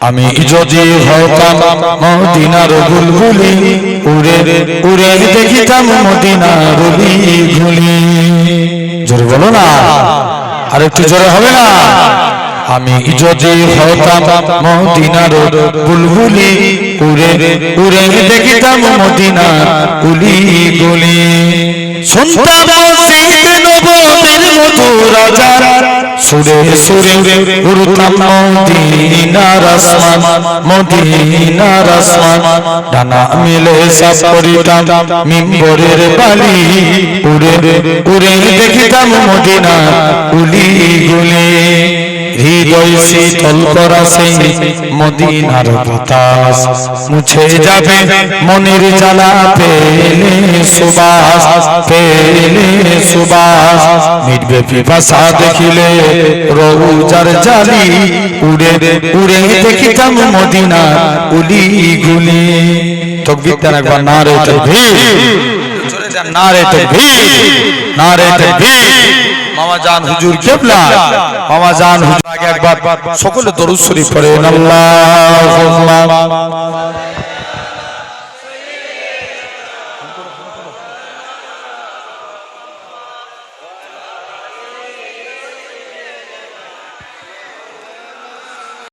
আমি যদি হতাম মদিনার বুলবুলি উড়ে উড়ে দেখিতাম মদিনার ঘুলি জোরে বলো না আর একটু জোরে হবে না? আমি যদি হতাম মদিনার বুলবুলি উড়ে উড়ে দেখিতাম মদিনার কুলি গুলি শুনতাম মসজিদ নববীর মধুর আজান সুরে সুরে উড়তাম মদিনার আসমান মদিনার আসমান ডানা মিলে সাপ করিতাম মিম্বরের বালি উড়ে উড়ে দেখিতাম মদিনা উলি গুলি। হৃদয় শীতল করা সেই মদিনার বাতাস মুছে যাবে মনের জ্বালা পেলে সুবাস পেলে পিপাসা দেখিলে রৌজার জালি উড়ে উড়ে দেখিতাম মদিনা উলি গুলি। তকবীর একবার না রে দেন না রে তকবীর। না রে তকবীর। মামা জান হুজুর কেবলা মামা জান হুজুর আগে একবার সকলে দরুদ শরীফ পড়েন আল্লাহুম্মা